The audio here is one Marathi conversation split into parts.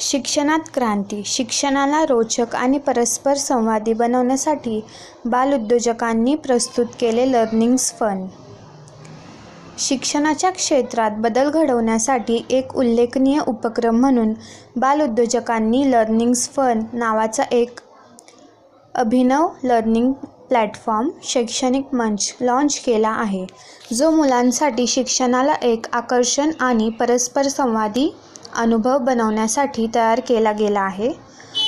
शिक्षणात क्रांती शिक्षणाला रोचक आणि परस्पर संवादी बनवण्यासाठी बालउद्योजकांनी प्रस्तुत केले लर्निंग्स फन शिक्षणाच्या क्षेत्रात बदल घडवण्यासाठी एक उल्लेखनीय उपक्रम म्हणून बालउद्योजकांनी लर्निंग्स फन नावाचा एक अभिनव लर्निंग प्लॅटफॉर्म शैक्षणिक मंच लाँच केला आहे जो मुलांसाठी शिक्षणाला एक आकर्षण आणि परस्पर संवादी अनुभव बनवण्यासाठी तयार केला गेला आहे.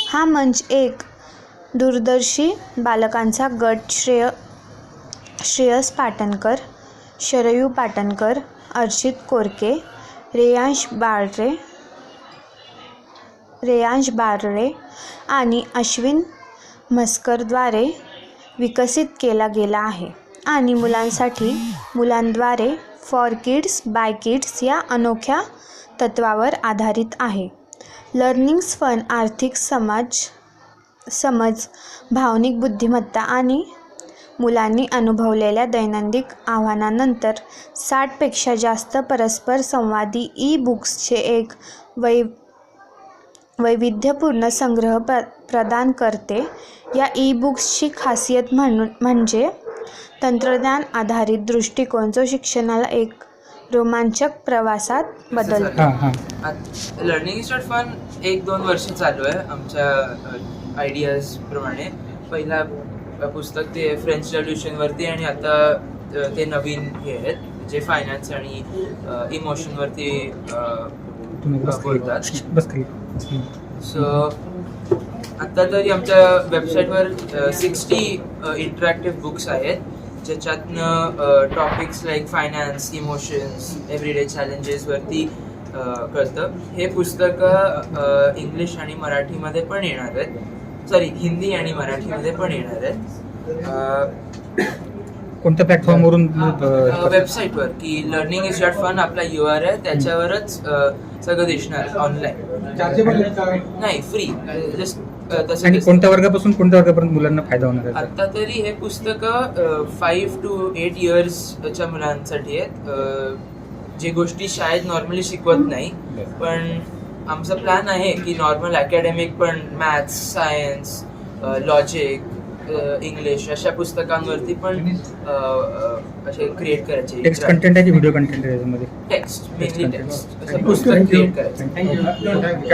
हा मंच एक दूरदर्शी बालकांचा गट श्रेय श्रेयस पाटणकर शरयू पाटणकर अर्चित कोरके रेयांश बारळे रेयांश बारळे आणि अश्विन म्हस्करद्वारे विकसित केला गेला आहे. आणि मुलांसाठी मुलांद्वारे फॉर किड्स बाय किड्स या अनोख्या तत्वावर आधारित आहे. लर्निंग्स फन आर्थिक समाज समज भावनिक बुद्धिमत्ता आणि मुलांनी अनुभवलेल्या दैनंदिन आव्हानानंतर साठपेक्षा जास्त परस्पर संवादी ई बुक्सचे एक वै वैविध्यपूर्ण संग्रह प्र प्रदान करते. या ई बुक्सची खासियत म्हणून म्हणजे तंत्रज्ञान आधारित दृष्टिकोन जो शिक्षणाला एक रोमांचक प्रवासात बदलतो हां हां. लर्निंग इज नॉट फन एक दोन वर्ष चालू आहे आमच्या आयडियाज प्रमाणे. पहिला पुस्तक ते फ्रेंच रेव्होल्युशनवरती आणि आता ते नवीन हे आहेत जे फायनान्स आणि इमोशनवरती तुम्ही बस खाली बोलतात सो आत्ता तरी आमच्या वेबसाईटवर सिक्स्टी इंटरॅक्टिव्ह बुक्स आहेत. ज्याच्यातनं topics like finance emotions everyday चॅलेंजेसवरती कळतं. हे पुस्तकं इंग्लिश आणि मराठीमध्ये पण येणार आहेत. सॉरी हिंदी आणि मराठीमध्ये पण येणार आहेत. कोणत्या प्लॅटफॉर्मवरून वेबसाईटवर की लर्निंग इज डॉट फन आपला यू आर आहे त्याच्यावरच सगळं दिसणार ऑनलाईन नाही फ्री जस्ट आणि. कोणत्या वर्गापासून कोणत्या वर्गापर्यंत मुलांना फायदा होणार आहे? आता तरी हे पुस्तकं फाईव्ह टू एट इयर्सच्या मुलांसाठी आहेत. जे गोष्टी शाळेत नॉर्मली शिकवत नाही. पण आमचा प्लॅन आहे की नॉर्मल अकॅडमिक पण मॅथ्स सायन्स लॉजिक इंग्लिश अशा पुस्तकांवरती पण असे क्रिएट टेक्स्ट करायचे कंटेंट आहे की व्हिडिओ कंटेंट आहे याच्यामध्ये टेक्स्ट मेनली content. टेक्स्ट असं. पुस्तक. क्रिएट करायचं.